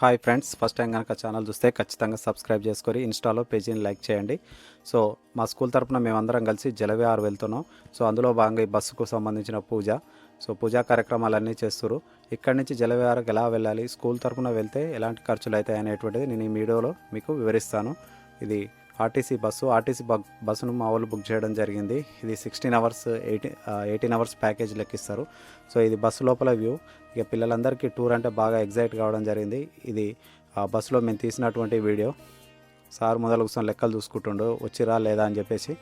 Hi friends first time కనుక channel చూస్తే ఖచ్చితంగా సబ్స్క్రైబ్ చేసుకొని ఇన్స్టాలో పేజీని లైక్ చేయండి. సో మా స్కూల్ తరఫున మేమందరం కలిసి జలవిహార్ వెళ్తున్నాం. సో అందులో భాగంగా ఈ బస్సుకు సంబంధించిన పూజ. సో పూజా కార్యక్రమాలన్నీ చేస్తారు ఇక్కడి నుంచి జలవిహార్కి ఎలా వెళ్ళాలి స్కూల్ తరపున వెళ్తే ఎలాంటి ఖర్చులు అవుతాయి అనేటువంటిది నేను ఈ వీడియోలో మీకు వివరిస్తాను. ఇది ఆర్టీసీ బస్సు ఆర్టీసీ బస్సును మా వాళ్ళు బుక్ చేయడం జరిగింది. ఇది sixteen hours eighteen eighteen hours package లెక్కిస్తారు. సో ఇది బస్సు లోపల వ్యూ. ఇక పిల్లలందరికీ టూర్ అంటే బాగా ఎగ్జైట్ కావడం జరిగింది. ఇది బస్సులో మేము తీసినటువంటి వీడియో. సార్ మొదలు కూర్చొని లెక్కలు చూసుకుంటుండు వచ్చిరా లేదా? అని చెప్పేసి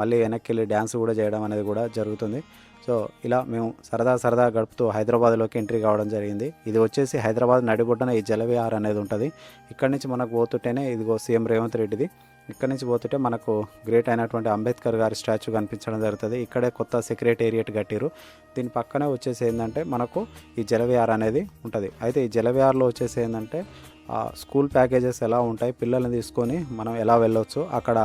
మళ్ళీ వెనక్కి వెళ్ళి డ్యాన్స్ కూడా చేయడం అనేది కూడా జరుగుతుంది. సో ఇలా మేము సరదా సరదా గడుపుతూ హైదరాబాద్లోకి ఎంట్రీ కావడం జరిగింది. ఇది వచ్చేసి హైదరాబాద్ నడిబొడ్డన ఈ జలవిహార్ అనేది ఉంటుంది. ఇక్కడి నుంచి మనకు పోతుంటేనే ఇదిగో సీఎం రేవంత్ రెడ్డిది. ఇక్కడి నుంచి పోతుంటే మనకు గ్రేట్ అయినటువంటి అంబేద్కర్ గారి స్టాచ్యూ కనిపించడం జరుగుతుంది. ఇక్కడే కొత్త సెక్రటేరియట్ కట్టిరు. దీని పక్కనే వచ్చేసి ఏంటంటే మనకు ఈ జలవిహార్ అనేది ఉంటుంది. అయితే ఈ జలవిహార్లో వచ్చేసి ఏంటంటే స్కూల్ ప్యాకేజెస్ ఎలా ఉంటాయి పిల్లల్ని తీసుకొని మనం ఎలా వెళ్ళొచ్చు అక్కడ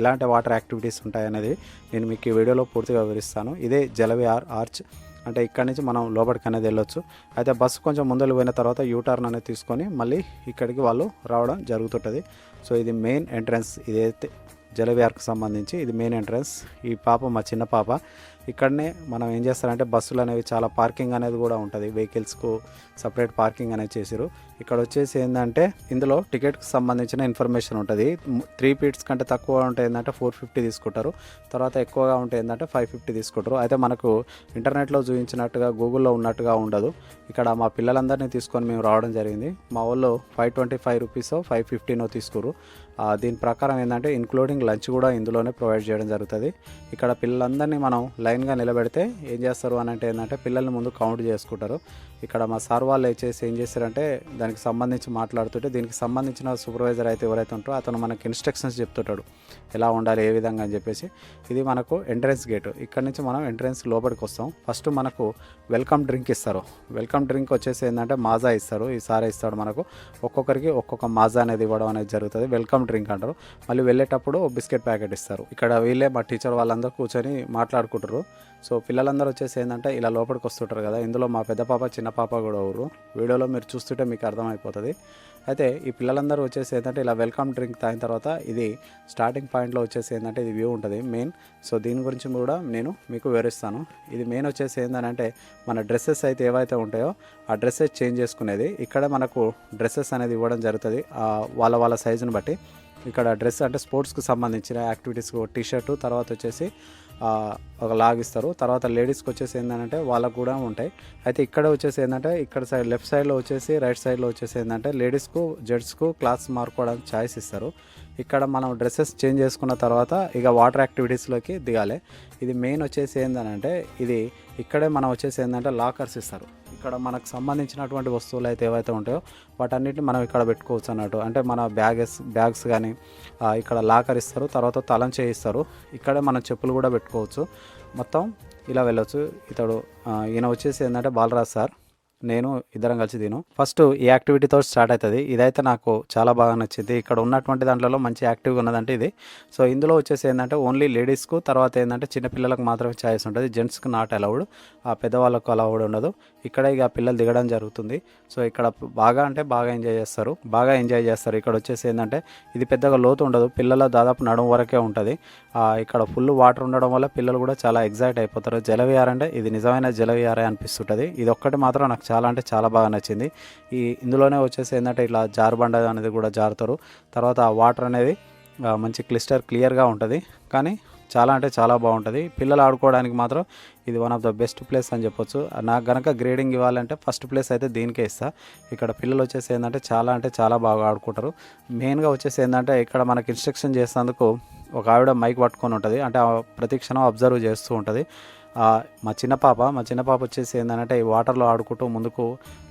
ఎలాంటి వాటర్ యాక్టివిటీస్ ఉంటాయి అనేది నేను మీకు ఈ వీడియోలో పూర్తిగా వివరిస్తాను. ఇదే జలవిహార్ ఆర్చ్ అంటే ఇక్కడి నుంచి మనం లోపలికి అనేది వెళ్ళొచ్చు. అయితే బస్సు కొంచెం ముందలు పోయిన తర్వాత యూటర్న్ అనేది తీసుకొని మళ్ళీ ఇక్కడికి వాళ్ళు రావడం జరుగుతుంటుంది. సో ఇది మెయిన్ ఎంట్రన్స్. ఇదైతే జలవిహార్కు సంబంధించి ఇది మెయిన్ ఎంట్రన్స్. ఈ పాప మా చిన్న పాప. ఇక్కడనే మనం ఏం చేస్తారంటే బస్సులు అనేవి చాలా పార్కింగ్ అనేది కూడా ఉంటుంది. వెహికల్స్కు సపరేట్ పార్కింగ్ అనేది చేసారు ఇక్కడ వచ్చేసి ఏంటంటే ఇందులో టికెట్కి సంబంధించిన ఇన్ఫర్మేషన్ ఉంటుంది. త్రీ ఫీట్స్ కంటే తక్కువ ఉంటే ఏంటంటే ఫోర్ ఫిఫ్టీ తీసుకుంటారు. తర్వాత ఎక్కువగా ఉంటే ఏంటంటే ఫైవ్ ఫిఫ్టీ తీసుకుంటారు. అయితే మనకు ఇంటర్నెట్లో చూపించినట్టుగా గూగుల్లో ఉన్నట్టుగా ఉండదు. ఇక్కడ మా పిల్లలందరినీ తీసుకొని మేము రావడం జరిగింది. మా వాళ్ళు five twenty five rupees five ఫిఫ్టీనో తీసుకురు దీని ప్రకారం ఏంటంటే ఇంక్లూడింగ్ లంచ్ కూడా ఇందులోనే ప్రొవైడ్ చేయడం జరుగుతుంది. ఇక్కడ పిల్లలందరినీ మనం లైన్ లైన్గా నిలబెడితే ఏం చేస్తారు అని అంటే ఏంటంటే పిల్లల్ని ముందు కౌంట్ చేసుకుంటారు. ఇక్కడ మా సార్ వాళ్ళు వచ్చేసి ఏం చేస్తారంటే దానికి సంబంధించి మాట్లాడుతుంటే దీనికి సంబంధించిన సూపర్వైజర్ అయితే ఎవరైతే ఉంటారో అతను మనకి ఇన్స్ట్రక్షన్స్ చెప్తుంటాడు. ఎలా ఉండాలి ఏ విధంగా అని చెప్పేసి. ఇది మనకు ఎంట్రన్స్ గేట్. ఇక్కడ నుంచి మనం ఎంట్రన్స్ లోపలికి వస్తాం. ఫస్ట్ మనకు వెల్కమ్ డ్రింక్ ఇస్తారు. వెల్కమ్ డ్రింక్ వచ్చేసి ఏంటంటే మాజా ఇస్తారు. ఈ సారే ఇస్తాడు మనకు. ఒక్కొక్కరికి ఒక్కొక్క మాజా అనేది ఇవ్వడం అనేది జరుగుతుంది. వెల్కమ్ డ్రింక్ అంటారు. మళ్ళీ వెళ్ళేటప్పుడు బిస్కెట్ ప్యాకెట్ ఇస్తారు. ఇక్కడ వీళ్ళే మా టీచర్ వాళ్ళందరూ కూర్చొని మాట్లాడుకుంటారు. సో పిల్లలందరూ వచ్చేసి ఏంటంటే ఇలా లోపలికి వస్తుంటారు కదా. ఇందులో మా పెద్ద పాప చిన్న పాప కూడా ఊరు. వీడియోలో మీరు చూస్తుంటే మీకు అర్థమైపోతుంది. అయితే ఈ పిల్లలందరూ వచ్చేసి ఏంటంటే ఇలా వెల్కమ్ డ్రింక్ తాగిన తర్వాత ఇది స్టార్టింగ్ పాయింట్లో వచ్చేసి ఏంటంటే ఇది వ్యూ ఉంటుంది మెయిన్. సో దీని గురించి కూడా నేను మీకు వివరిస్తాను. ఇది మెయిన్ వచ్చేసి ఏంటంటే మన డ్రెస్సెస్ అయితే ఏవైతే ఉంటాయో ఆ డ్రెస్సెస్ చేంజ్ చేసుకునేది. ఇక్కడ మనకు డ్రెస్సెస్ అనేది ఇవ్వడం జరుగుతుంది. వాళ్ళ వాళ్ళ సైజుని బట్టి. ఇక్కడ డ్రెస్ అంటే స్పోర్ట్స్కి సంబంధించిన యాక్టివిటీస్కి టీ షర్టు తర్వాత వచ్చేసి ఒక లాగ్ ఇస్తారు. తర్వాత లేడీస్కి వచ్చేసి ఏంటంటే వాళ్ళకు కూడా ఉంటాయి. అయితే ఇక్కడ వచ్చేసి ఏంటంటే ఇక్కడ సైడ్ లెఫ్ట్ సైడ్లో వచ్చేసి రైట్ సైడ్లో వచ్చేసి ఏంటంటే లేడీస్కు జెంట్స్కు క్లాత్స్ మార్చుకోవడానికి ఛాయిస్ ఇస్తారు. ఇక్కడ మనం డ్రెస్సెస్ చేంజ్ చేసుకున్న తర్వాత ఇక వాటర్ యాక్టివిటీస్లోకి దిగాలి. ఇది మెయిన్ వచ్చేసి ఏంటంటే ఇది ఇక్కడే మనం వచ్చేసి ఏంటంటే లాకర్స్ ఇస్తారు. ఇక్కడ మనకు సంబంధించినటువంటి వస్తువులు అయితే ఏవైతే ఉంటాయో వాటన్నిటిని మనం ఇక్కడ పెట్టుకోవచ్చు అన్నట్టు. అంటే మన బ్యాగెస్ బ్యాగ్స్ కానీ ఇక్కడ లాకర్ ఇస్తారు తర్వాత తలం చేయిస్తారు. ఇక్కడే మనం చెప్పులు కూడా పెట్టుకోవచ్చు. మొత్తం ఇలా వెళ్ళొచ్చు. ఇతడు ఈయన వచ్చేసి ఏంటంటే బాలరాజ్ సార్. నేను ఇద్దరం కలిసి తిను. ఫస్ట్ ఈ యాక్టివిటీతో స్టార్ట్ అవుతుంది ఇదైతే నాకు చాలా బాగా నచ్చింది. ఇక్కడ ఉన్నటువంటి దాంట్లో మంచి యాక్టివ్గా ఉన్నదంటే ఇది. సో ఇందులో వచ్చేసి ఏంటంటే ఓన్లీ లేడీస్కు తర్వాత ఏంటంటే చిన్నపిల్లలకు మాత్రమే ఛాయిస్ ఉంటుంది. జెంట్స్కి నాట్ అలౌడ్ ఆ పెద్దవాళ్ళకు అలౌడ్ ఉండదు. ఇక్కడ ఇక పిల్లలు దిగడం జరుగుతుంది. సో ఇక్కడ బాగా అంటే బాగా ఎంజాయ్ చేస్తారు. బాగా ఎంజాయ్ చేస్తారు. ఇక్కడ వచ్చేసి ఏంటంటే ఇది పెద్దగా లోతు ఉండదు. పిల్లల దాదాపు నడుము వరకే ఉంటుంది. ఇక్కడ ఫుల్ వాటర్ ఉండడం వల్ల పిల్లలు కూడా చాలా ఎగ్జైట్ అయిపోతారు. జలవిహార్ అంటే ఇది నిజమైన జలవిహారే అనిపిస్తుంటుంది. ఇది ఒక్కటి మాత్రం నాకు చాలా అంటే చాలా బాగా నచ్చింది. ఈ ఇందులోనే వచ్చేసి ఏంటంటే ఇట్లా జారుబండ అనేది కూడా జారుతారు. తర్వాత ఆ వాటర్ అనేది మంచి క్లిస్టర్ క్లియర్గా ఉంటుంది. కానీ చాలా అంటే చాలా బాగుంటుంది. పిల్లలు ఆడుకోవడానికి మాత్రం ఇది one of the best place అని చెప్పొచ్చు. నాకు గనక గ్రేడింగ్ ఇవ్వాలంటే ఫస్ట్ ప్లేస్ అయితే దీనికే ఇస్తా. ఇక్కడ పిల్లలు వచ్చేసి ఏంటంటే చాలా అంటే చాలా బాగా ఆడుకుంటారు. మెయిన్గా వచ్చేసి ఏంటంటే ఇక్కడ మనకి ఇన్స్ట్రక్షన్ చేసేందుకు ఒక ఆవిడ మైక్ పట్టుకొని ఉంటుంది. అంటే ఆ ప్రతి క్షణం అబ్జర్వ్ చేస్తూ ఉంటుంది. మా చిన్న పాప మా చిన్న పాప వచ్చేసి ఏంటంటే ఈ వాటర్లో ఆడుకుంటూ ముందుకు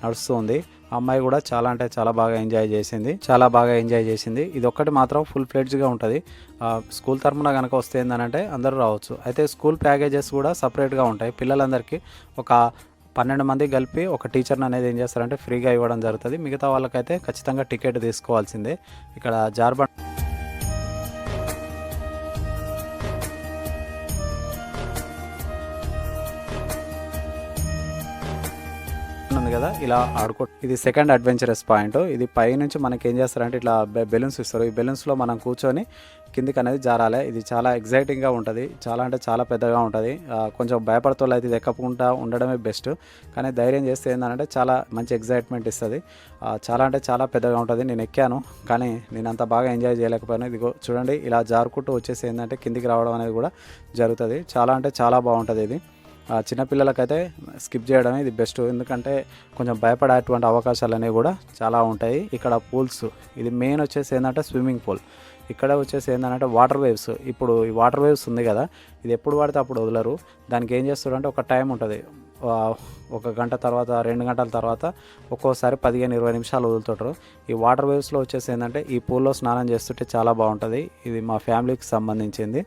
నడుస్తూ ఉంది అమ్మాయి కూడా చాలా అంటే చాలా బాగా ఎంజాయ్ చేసింది. చాలా బాగా ఎంజాయ్ చేసింది. ఇది ఒక్కటి మాత్రం ఫుల్ ఫ్లెడ్జ్గా ఉంటుంది. స్కూల్ తరఫున కనుక వస్తే ఏంటంటే అందరూ రావచ్చు. అయితే స్కూల్ ప్యాకేజెస్ కూడా సపరేట్గా ఉంటాయి. పిల్లలందరికీ ఒక పన్నెండు మంది కలిపి ఒక టీచర్ని అనేది ఏం చేస్తారంటే ఫ్రీగా ఇవ్వడం జరుగుతుంది. మిగతా వాళ్ళకైతే ఖచ్చితంగా టికెట్ తీసుకోవాల్సిందే. ఇక్కడ జార్బండ్ ఉంది కదా ఇలా ఆడుకో ఇది సెకండ్ అడ్వెంచరస్ పాయింట్ ఇది పై నుంచి మనకి ఏం చేస్తారంటే ఇట్లా బెలూన్స్ ఇస్తారు. ఈ బెలూన్స్లో మనం కూర్చొని కిందికి అనేది జారాలి. ఇది చాలా ఎగ్జైటింగ్గా ఉంటుంది. చాలా అంటే చాలా పెద్దగా ఉంటుంది. కొంచెం భయపడుతూ అయితే ఇది ఎక్కకుండా ఉండడమే బెస్ట్ కానీ ధైర్యం చేస్తే ఏంటంటే చాలా మంచి ఎగ్జైట్మెంట్ ఇస్తుంది. చాలా అంటే చాలా పెద్దగా ఉంటుంది. నేను ఎక్కాను కానీ నేను అంత బాగా ఎంజాయ్ చేయలేకపోయాను. ఇదిగో చూడండి ఇలా జారుకుంటూ వచ్చేసి ఏంటంటే కిందికి రావడం అనేది కూడా జరుగుతుంది. చాలా అంటే చాలా బాగుంటుంది ఇది. చిన్నపిల్లలకైతే స్కిప్ చేయడం ఇది బెస్ట్. ఎందుకంటే కొంచెం భయపడేటువంటి అవకాశాలు అనేవి కూడా చాలా ఉంటాయి. ఇక్కడ పూల్స్ ఇది మెయిన్ వచ్చేసి ఏంటంటే స్విమ్మింగ్ పూల్. ఇక్కడ వచ్చేసి ఏంటంటే వాటర్ వేవ్స్. ఇప్పుడు ఈ వాటర్ వేవ్స్ ఉంది కదా ఇది ఎప్పుడు పడితే అప్పుడు వదలరు. దానికి ఏం చేస్తారంటే ఒక టైం ఉంటుంది. ఒక గంట తర్వాత రెండు గంటల తర్వాత ఒక్కోసారి పదిహేను ఇరవై నిమిషాలు వదులుతుంటారు. ఈ వాటర్ వేవ్స్లో వచ్చేసి ఏంటంటే ఈ పూల్లో స్నానం చేస్తుంటే చాలా బాగుంటుంది. ఇది మా ఫ్యామిలీకి సంబంధించింది.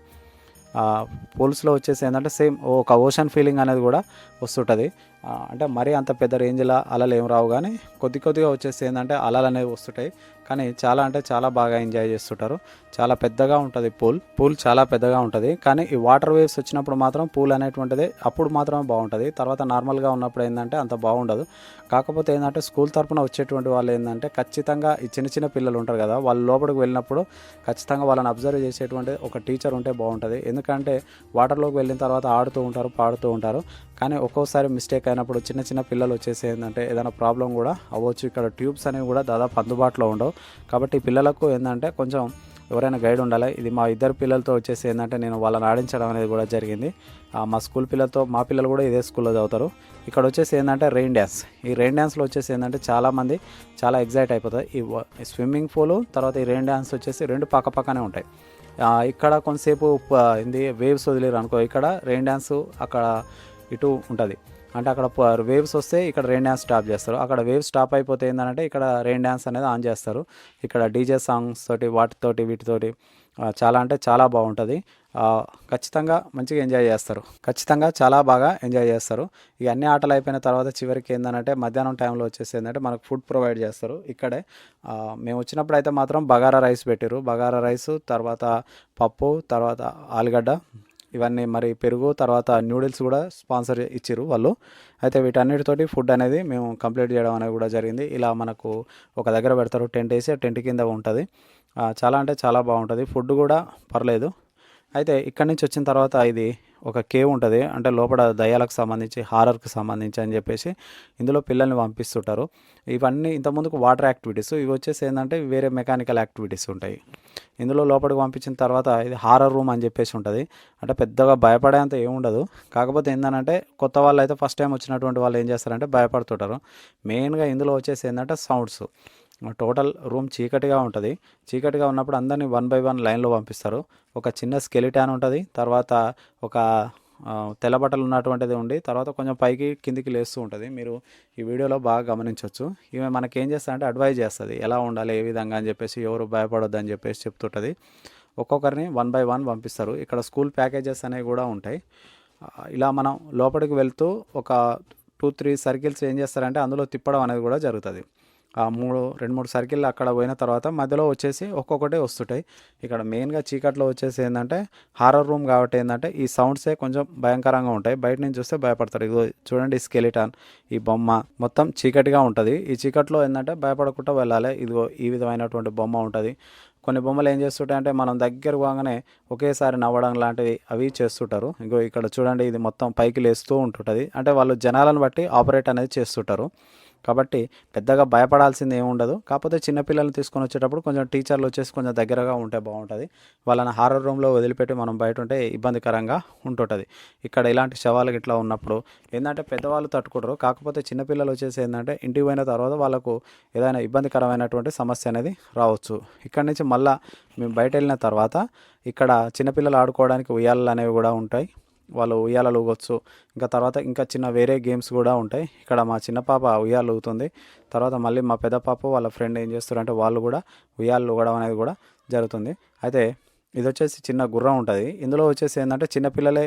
పూల్స్లో వచ్చేసి ఏంటంటే సేమ్ ఒక ఓషన్ ఫీలింగ్ అనేది కూడా వస్తుంటుంది. అంటే మరీ అంత పెద్ద రేంజ్లో అలలు ఏం రావు కానీ కొద్ది కొద్దిగా వచ్చేసి ఏంటంటే అలలు అనేవి వస్తుంటాయి. కానీ చాలా అంటే చాలా బాగా ఎంజాయ్ చేస్తుంటారు. చాలా పెద్దగా ఉంటుంది పూల్. పూల్ చాలా పెద్దగా ఉంటుంది. కానీ ఈ వాటర్ వేవ్స్ వచ్చినప్పుడు మాత్రం పూల్ అనేటువంటిది అప్పుడు మాత్రమే బాగుంటుంది. తర్వాత నార్మల్గా ఉన్నప్పుడు ఏంటంటే అంత బాగుండదు. కాకపోతే ఏంటంటే స్కూల్ తరఫున వచ్చేటువంటి వాళ్ళు ఏంటంటే ఖచ్చితంగా ఈ చిన్న చిన్న పిల్లలు ఉంటారు కదా వాళ్ళు లోపలికి వెళ్ళినప్పుడు ఖచ్చితంగా వాళ్ళని అబ్జర్వ్ చేసేటువంటి ఒక టీచర్ ఉంటే బాగుంటుంది. ఎందుకంటే వాటర్లోకి వెళ్ళిన తర్వాత ఆడుతూ ఉంటారు పాడుతూ ఉంటారు. కానీ ఒక్కోసారి మిస్టేక్ అయినప్పుడు చిన్న చిన్న పిల్లలు వచ్చేసి ఏంటంటే ఏదైనా ప్రాబ్లం కూడా అవ్వచ్చు. ఇక్కడ ట్యూబ్స్ అనేవి కూడా దాదాపు అందుబాటులో ఉండవు. కాబట్టి పిల్లలకు ఏంటంటే కొంచెం ఎవరైనా గైడ్ ఉండాలి. ఇది మా ఇద్దరు పిల్లలతో వచ్చేసి ఏంటంటే నేను వాళ్ళని ఆడించడం అనేది కూడా జరిగింది. మా స్కూల్ పిల్లలతో మా పిల్లలు కూడా ఇదే స్కూల్లో చదువుతారు. ఇక్కడ వచ్చేసి ఏంటంటే రెయిన్ డ్యాన్స్. ఈ రెయిన్ డ్యాన్స్లో వచ్చేసి ఏంటంటే చాలామంది చాలా ఎగ్జైట్ అయిపోతారు. ఈ స్విమ్మింగ్ పూల్ తర్వాత ఈ రెయిన్ డ్యాన్స్ వచ్చేసి రెండు పక్క పక్కనే ఉంటాయి. ఇక్కడ కొంతసేపు ఇది ఏంది వేవ్స్ వదిలేరు అనుకో. ఇక్కడ రెయిన్ డ్యాన్స్ అక్కడ ఇటు ఉంటుంది. అంటే అక్కడ వేవ్స్ వస్తే ఇక్కడ రెయిన్ డ్యాన్స్ స్టాప్ చేస్తారు. అక్కడ వేవ్స్ స్టాప్ అయిపోతే ఏంటంటే ఇక్కడ రెయిన్ డ్యాన్స్ అనేది ఆన్ చేస్తారు. ఇక్కడ డీజే సాంగ్స్ తోటి వాటితోటి వీటితోటి చాలా అంటే చాలా బాగుంటుంది. ఖచ్చితంగా మంచిగా ఎంజాయ్ చేస్తారు. ఖచ్చితంగా చాలా బాగా ఎంజాయ్ చేస్తారు. ఇక అన్ని ఆటలు అయిపోయిన తర్వాత చివరికి ఏంటంటే మధ్యాహ్నం టైంలో వచ్చేసి ఏంటంటే మనకు ఫుడ్ ప్రొవైడ్ చేస్తారు. ఇక్కడే మేము వచ్చినప్పుడు అయితే మాత్రం బగారా రైస్ పెట్టారు బగారా రైస్ తర్వాత పప్పు తర్వాత ఆలుగడ్డ ఇవన్నీ మరి పెరుగు తర్వాత నూడిల్స్ కూడా స్పాన్సర్ ఇచ్చారు వాళ్ళు. అయితే వీటన్నిటితోటి ఫుడ్ అనేది మేము కంప్లీట్ చేయడం అనేది కూడా జరిగింది. ఇలా మనకు ఒక దగ్గర పెడతారు టెంట్ వేసి ఆ టెంట్ కింద ఉంటుంది. చాలా అంటే చాలా బాగుంటుంది. ఫుడ్ కూడా పర్లేదు. అయితే ఇక్కడి నుంచి వచ్చిన తర్వాత ఇది ఒక కేవ్ ఉంటుంది. అంటే లోపల దయ్యాలకు సంబంధించి హారర్కి సంబంధించి అని చెప్పేసి ఇందులో పిల్లల్ని పంపిస్తుంటారు. ఇవన్నీ ఇంతకుముందుకు వాటర్ యాక్టివిటీస్. ఇవి వచ్చేసి ఏంటంటే వేరే మెకానికల్ యాక్టివిటీస్ ఉంటాయి. ఇందులో లోపలికి పంపించిన తర్వాత ఇది హారర్ రూమ్ అని చెప్పేసి ఉంటుంది. అంటే పెద్దగా భయపడేంత ఏముండదు కాకపోతే ఏంటంటే కొత్త వాళ్ళు అయితే ఫస్ట్ టైం వచ్చినటువంటి వాళ్ళు ఏం చేస్తారంటే భయపడుతుంటారు. మెయిన్గా ఇందులో వచ్చేసి ఏంటంటే సౌండ్స్. టోటల్ రూమ్ చీకటిగా ఉంటుంది. చీకటిగా ఉన్నప్పుడు అందరినీ వన్ బై వన్ లైన్లో పంపిస్తారు. ఒక చిన్న స్కెలిటాన్ ఉంటుంది. తర్వాత ఒక తెల్లబట్టలు ఉన్నటువంటిది ఉండి తర్వాత కొంచెం పైకి కిందికి లేస్తూ ఉంటుంది. మీరు ఈ వీడియోలో బాగా గమనించవచ్చు ఈమె మనకి ఏం చేస్తారంటే అడ్వైజ్ చేస్తుంది. ఎలా ఉండాలి ఏ విధంగా అని చెప్పేసి ఎవరు భయపడొద్దు అని చెప్పేసి చెప్తుంటుంది. ఒక్కొక్కరిని వన్ బై వన్ పంపిస్తారు. ఇక్కడ స్కూల్ ప్యాకేజెస్ అనేవి కూడా ఉంటాయి. ఇలా మనం లోపలికి వెళ్తూ ఒక టూ త్రీ సర్కిల్స్ ఏం చేస్తారంటే అందులో తిప్పడం అనేది కూడా జరుగుతుంది. ఆ మూడు రెండు మూడు సర్కిల్ అక్కడ పోయిన తర్వాత మధ్యలో వచ్చేసి ఒక్కొక్కటే వస్తుంటాయి. ఇక్కడ మెయిన్గా చీకట్లో వచ్చేసి ఏంటంటే హారర్ రూమ్ కాబట్టి ఏంటంటే ఈ సౌండ్సే కొంచెం భయంకరంగా ఉంటాయి. బయట నుంచి చూస్తే భయపడతారు. ఇదిగో చూడండి ఈ స్కెలిటాన్ ఈ బొమ్మ మొత్తం చీకటిగా ఉంటుంది. ఈ చీకట్లో ఏంటంటే భయపడకుండా వెళ్ళాలి. ఇదిగో ఈ విధమైనటువంటి బొమ్మ ఉంటుంది. కొన్ని బొమ్మలు ఏం చేస్తుంటాయంటే మనం దగ్గర పోగానే ఒకేసారి నవ్వడం లాంటివి అవి చేస్తుంటారు. ఇంకో ఇక్కడ చూడండి ఇది మొత్తం పైకి లేస్తూ ఉంటుంటుంది. అంటే వాళ్ళు జనాలను బట్టి ఆపరేట్ అనేది చేస్తుంటారు. కాబట్టి పెద్దగా భయపడాల్సింది ఏమి ఉండదు. కాకపోతే చిన్నపిల్లల్ని తీసుకొని వచ్చేటప్పుడు కొంచెం టీచర్లు వచ్చేసి కొంచెం దగ్గరగా ఉంటే బాగుంటుంది. వాళ్ళని హారర్ రూమ్లో వదిలిపెట్టి మనం బయట ఉంటే ఇబ్బందికరంగా ఉంటుంటుంది. ఇక్కడ ఇలాంటి శవాలు ఇట్లా ఉన్నప్పుడు ఏంటంటే పెద్దవాళ్ళు తట్టుకుంటారు. కాకపోతే చిన్నపిల్లలు వచ్చేసి ఏంటంటే ఇంటికి పోయిన తర్వాత వాళ్ళకు ఏదైనా ఇబ్బందికరమైనటువంటి సమస్య అనేది రావచ్చు. ఇక్కడ నుంచి మళ్ళా మేము బయట వెళ్ళిన తర్వాత ఇక్కడ చిన్నపిల్లలు ఆడుకోవడానికి ఉయ్యాలలు అనేవి కూడా ఉంటాయి. వాళ్ళు ఉయ్యాలలు ఊగొచ్చు ఇంకా తర్వాత ఇంకా చిన్న వేరే గేమ్స్ కూడా ఉంటాయి. ఇక్కడ మా చిన్న పాప ఉయ్యాలు ఊగుతుంది తర్వాత మళ్ళీ మా పెద్ద పాప వాళ్ళ ఫ్రెండ్ ఏం చేస్తారంటే వాళ్ళు కూడా ఉయ్యాలు ఊగడం అనేది కూడా జరుగుతుంది. అయితే ఇది వచ్చేసి చిన్న గుర్రం ఉంటుంది. ఇందులో వచ్చేసి ఏంటంటే చిన్నపిల్లలే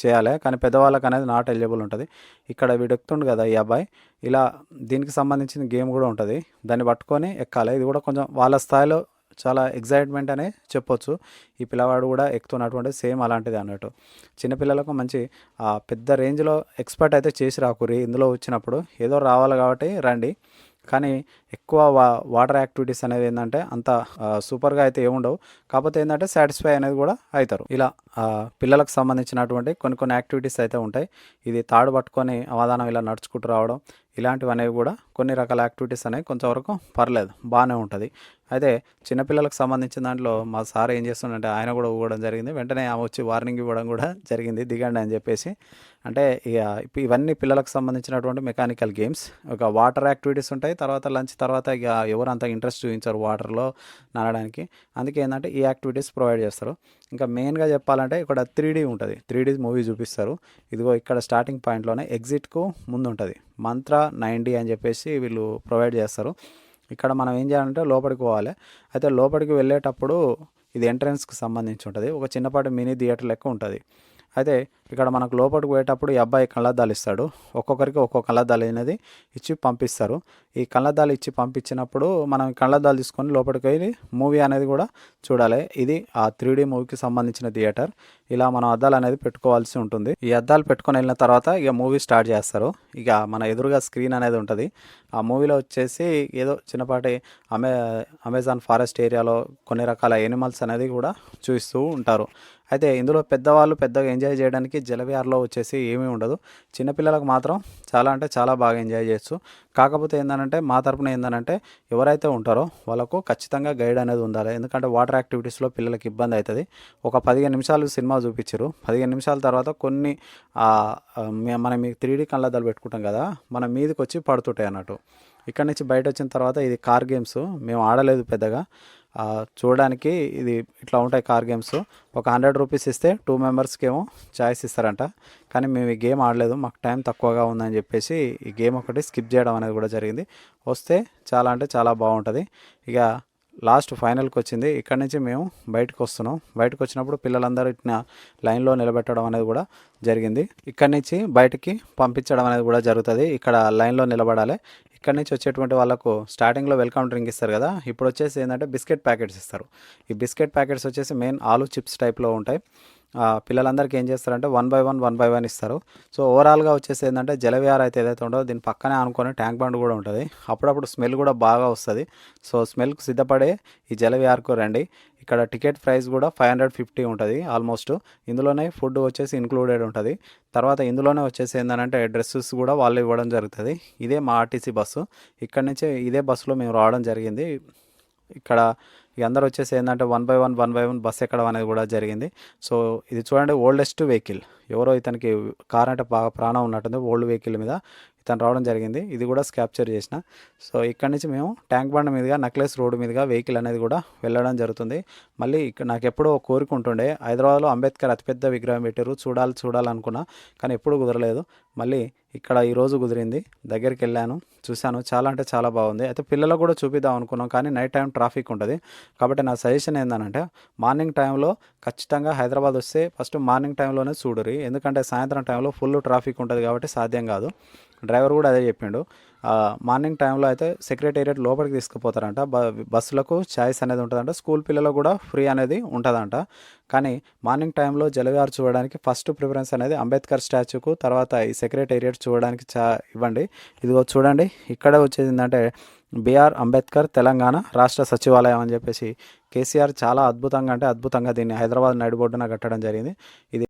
చేయాలి. కానీ పెద్దవాళ్ళకి అనేది నాట్ ఎలిజిబుల్ ఉంటుంది. ఇక్కడ వీడు ఎక్కుతుండు కదా ఈ అబ్బాయి. ఇలా దీనికి సంబంధించిన గేమ్ కూడా ఉంటుంది. దాన్ని పట్టుకొని ఎక్కాలి. ఇది కూడా కొంచెం వాళ్ళ స్థాయిలో చాలా ఎగ్జైట్మెంట్ అనే చెప్పొచ్చు. ఈ పిల్లవాడు కూడా ఎక్కుతున్నటువంటి సేమ్ అలాంటిది అన్నట్టు. చిన్నపిల్లలకు మంచి పెద్ద రేంజ్లో ఎక్స్పర్ట్ అయితే చేసి రాకురి ఇందులో వచ్చినప్పుడు ఏదో రావాలి కాబట్టి రండి. కానీ ఎక్కువ వా వాటర్ యాక్టివిటీస్ అనేది ఏంటంటే అంత సూపర్గా అయితే ఏముండవు. కాకపోతే ఏంటంటే సాటిస్ఫై అనేది కూడా అవుతారు ఇలా పిల్లలకు సంబంధించినటువంటి కొన్ని కొన్ని యాక్టివిటీస్ అయితే ఉంటాయి. ఇది తాడు పట్టుకొని అవధానం ఇలా నడుచుకుంటూ రావడం ఇలాంటివి అనేవి కూడా కొన్ని రకాల యాక్టివిటీస్ అనేవి కొంచెం వరకు పర్లేదు బాగానే ఉంటుంది. అయితే చిన్నపిల్లలకు సంబంధించిన దాంట్లో మా సార్ ఏం చేస్తుందంటే ఆయన కూడా ఊగడం జరిగింది. వెంటనే ఆమె వచ్చి వార్నింగ్ ఇవ్వడం కూడా జరిగింది. దిగండి అని చెప్పేసి. అంటే ఇక ఇవన్నీ పిల్లలకు సంబంధించినటువంటి మెకానికల్ గేమ్స్. ఒక వాటర్ యాక్టివిటీస్ ఉంటాయి తర్వాత లంచ్ తర్వాత ఇక ఎవరు అంత ఇంట్రెస్ట్ చూపించారు వాటర్లో నానడానికి అందుకే ఏంటంటే ఈ యాక్టివిటీస్ ప్రొవైడ్ చేస్తారు. ఇంకా మెయిన్గా చెప్పాలంటే ఇక్కడ త్రీ డీ ఉంటుంది. త్రీ డీ మూవీ చూపిస్తారు. ఇదిగో ఇక్కడ స్టార్టింగ్ పాయింట్లోనే ఎగ్జిట్కు ముందు ఉంటుంది మంత్ర నైంటీ అని చెప్పేసి వీళ్ళు ప్రొవైడ్ చేస్తారు. ఇక్కడ మనం ఏం చేయాలంటే లోపలికి పోవాలి. అయితే లోపలికి వెళ్ళేటప్పుడు ఇది ఎంట్రన్స్కి సంబంధించి ఉంటుంది. ఒక చిన్నపాటి మినీ థియేటర్ లెక్క ఉంటుంది. అయితే ఇక్కడ మనకు లోపలికి పోయేటప్పుడు ఈ అబ్బాయి కళ్ళద్దాలు ఇస్తాడు ఒక్కొక్కరికి ఒక్కొక్క కళ్ళద్దాలు అనేది ఇచ్చి పంపిస్తారు. ఈ కళ్ళద్దాలు ఇచ్చి పంపించినప్పుడు మనం కళ్ళద్దాలు తీసుకొని లోపలికి వెళ్ళి మూవీ అనేది కూడా చూడాలి. ఇది ఆ త్రీ మూవీకి సంబంధించిన థియేటర్. ఇలా మనం అద్దాలు అనేది పెట్టుకోవాల్సి ఉంటుంది. ఈ అద్దాలు పెట్టుకొని వెళ్ళిన తర్వాత ఇక మూవీ స్టార్ట్ చేస్తారు. ఇక మన ఎదురుగా స్క్రీన్ అనేది ఉంటుంది. ఆ మూవీలో వచ్చేసి ఏదో చిన్నపాటి అమె అమెజాన్ ఫారెస్ట్ ఏరియాలో కొన్ని రకాల ఎనిమల్స్ అనేది కూడా చూపిస్తూ ఉంటారు. అయితే ఇందులో పెద్దవాళ్ళు పెద్దగా ఎంజాయ్ చేయడానికి జలవిహార్లో వచ్చేసి ఏమీ ఉండదు. చిన్నపిల్లలకు మాత్రం చాలా అంటే చాలా బాగా ఎంజాయ్ చేయొచ్చు. కాకపోతే ఏంటంటే మా తరపున ఏంటంటే ఎవరైతే ఉంటారో వాళ్ళకు ఖచ్చితంగా గైడ్ అనేది ఉండాలి. ఎందుకంటే వాటర్ యాక్టివిటీస్లో పిల్లలకి ఇబ్బంది అవుతుంది. ఒక పదిహేను నిమిషాలు సినిమా చూపించారు పదిహేను నిమిషాల తర్వాత కొన్ని మనం మీ త్రీ డీ కళ్ళద్దాలు పెట్టుకుంటాం కదా మన మీదకి వచ్చి పడుతుంటాయి అన్నట్టు. ఇక్కడ నుంచి బయట వచ్చిన తర్వాత ఇది కార్ గేమ్స్. మేము ఆడలేదు పెద్దగా. చూడడానికి ఇది ఇట్లా ఉంటాయి కార్ గేమ్స్. ఒక హండ్రెడ్ రూపీస్ ఇస్తే టూ మెంబర్స్కి ఏమో చాయిస్ ఇస్తారంట. కానీ మేము ఈ గేమ్ ఆడలేదు. మాకు టైం తక్కువగా ఉందని చెప్పేసి ఈ గేమ్ ఒకటి స్కిప్ చేయడం అనేది కూడా జరిగింది. వస్తే చాలా అంటే చాలా బాగుంటుంది. ఇక లాస్ట్ ఫైనల్కి వచ్చింది. ఇక్కడ నుంచి మేము బయటకు వస్తున్నాం. బయటకు వచ్చినప్పుడు పిల్లలందరూ ఇట్లా లైన్లో నిలబెట్టడం అనేది కూడా జరిగింది. ఇక్కడ నుంచి బయటికి పంపించడం అనేది కూడా జరుగుతుంది. ఇక్కడ లైన్లో నిలబడాలి. ఇక్కడ నుంచి వచ్చేటువంటి వాళ్ళకు స్టార్టింగ్లో వెల్కమ్ డ్రింక్ ఇస్తారు కదా ఇప్పుడు వచ్చేసి ఏంటంటే బిస్కెట్ ప్యాకెట్స్ ఇస్తారు. ఈ బిస్కెట్ ప్యాకెట్స్ వచ్చేసి మెయిన్ ఆలు చిప్స్ టైప్లో ఉంటాయి. పిల్లలందరికీ ఏం చేస్తారంటే one by one one by one ఇస్తారు. సో ఓవరాల్గా వచ్చేసి ఏంటంటే జలవిహార్ అయితే ఏదైతే ఉండదో దీని పక్కనే అనుకుని ట్యాంక్ బండ్ కూడా ఉంటుంది. అప్పుడప్పుడు స్మెల్ కూడా బాగా వస్తుంది. సో స్మెల్కి సిద్ధపడే ఈ జలవిహార్కు రండి. ఇక్కడ టికెట్ ప్రైస్ కూడా ఫైవ్ హండ్రెడ్ ఫిఫ్టీ ఉంటుంది ఆల్మోస్ట్. ఇందులోనే ఫుడ్ వచ్చేసి ఇంక్లూడెడ్ ఉంటుంది. తర్వాత ఇందులోనే వచ్చేసి ఏంటంటే డ్రెస్సెస్ కూడా వాళ్ళు ఇవ్వడం జరుగుతుంది. ఇదే మా ఆర్టీసీ బస్సు. ఇక్కడ నుంచి ఇదే బస్సులో మేము రావడం జరిగింది. ఇక్కడ ఇక అందరూ వచ్చేసి ఏంటంటే one by one one by one bus ఎక్కడం అనేది కూడా జరిగింది. సో ఇది చూడండి ఓల్డెస్ట్ వెహికల్ ఎవరో ఇతనికి కార్ అంటే బాగా ప్రాణం ఉన్నట్టుంది ఓల్డ్ వెహికల్ మీద. తను రావడం జరిగింది. ఇది కూడా క్యాప్చర్ చేసిన. సో ఇక్కడ నుంచి మేము ట్యాంక్ బండ్ మీదుగా నక్లెస్ రోడ్ మీదుగా వెహికల్ అనేది కూడా వెళ్ళడం జరుగుతుంది. మళ్ళీ ఇక్కడ నాకు ఎప్పుడో కోరిక ఉంటుండే. హైదరాబాద్లో అంబేద్కర్ అతిపెద్ద విగ్రహం పెట్టారు చూడాలి చూడాలనుకున్నా కానీ ఎప్పుడు కుదరలేదు. మళ్ళీ ఇక్కడ ఈరోజు కుదిరింది. దగ్గరికి వెళ్ళాను. చూశాను. చాలా అంటే చాలా బాగుంది. అయితే పిల్లలకు కూడా చూపిద్దాం అనుకున్నాం. కానీ నైట్ టైం ట్రాఫిక్ ఉంటుంది. కాబట్టి నా సజెషన్ ఏంటంటే మార్నింగ్ టైంలో ఖచ్చితంగా హైదరాబాద్ వస్తే ఫస్ట్ మార్నింగ్ టైంలోనే చూడరు ఎందుకంటే సాయంత్రం టైంలో ఫుల్ ట్రాఫిక్ ఉంటుంది కాబట్టి సాధ్యం కాదు. డ్రైవర్ కూడా అదే చెప్పిండు. మార్నింగ్ టైంలో అయితే సెక్రటేరియట్ లోపలికి తీసుకుపోతారంట. బస్సులకు ఛాయిస్ అనేది ఉంటుందంట. స్కూల్ పిల్లలకు కూడా ఫ్రీ అనేది ఉంటుందంట. కానీ మార్నింగ్ టైంలో జలవిహార్ చూడడానికి ఫస్ట్ ప్రిఫరెన్స్ అనేది అంబేద్కర్ స్టాచ్యూకు తర్వాత ఈ సెక్రటేరియట్ చూడడానికి చా ఇవ్వండి. ఇదిగో చూడండి. ఇక్కడ వచ్చేది ఏంటంటే బీఆర్ అంబేద్కర్ తెలంగాణ రాష్ట్ర సచివాలయం అని చెప్పేసి కేసీఆర్ చాలా అద్భుతంగా అంటే అద్భుతంగా దీన్ని హైదరాబాద్ నడిబొడ్డున కట్టడం జరిగింది. ఇది